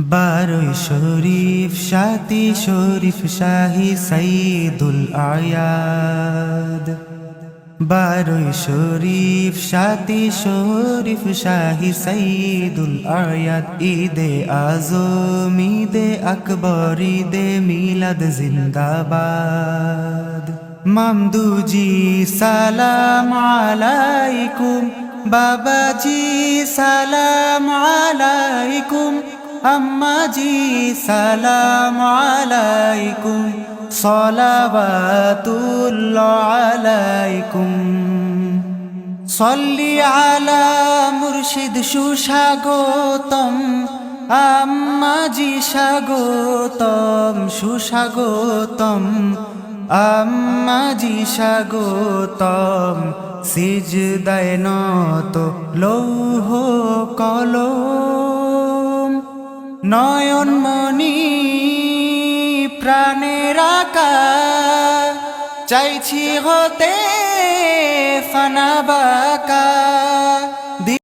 বারোই শরীফ সাতি শরীফ, শাহি সঈদুল আয়াদ। বারোই শরীফ সাতি শরীফ, শাহি সঈদুল আয়াদ। ঈদে আজম, ঈদে আকবর, ঈদে মিলাদ জিন্দাবাদ। মামদুজি, সালাম আলাইকুম। বাবাজি, সালাম আলাইকুম। আম্মাজি সালাম আলাইকুম সলাবাতুল্লাহ আলাইকুম। সল্লি আলা মুর্শিদ সুস্বাগতম, আম্মাজি স্বাগতম, সুস্বাগতম, আম্মাজি স্বাগতম, সিজদায় নত লৌহ কলো নয়নমণি প্রাণের চাইছি হতে ফানা বাকা।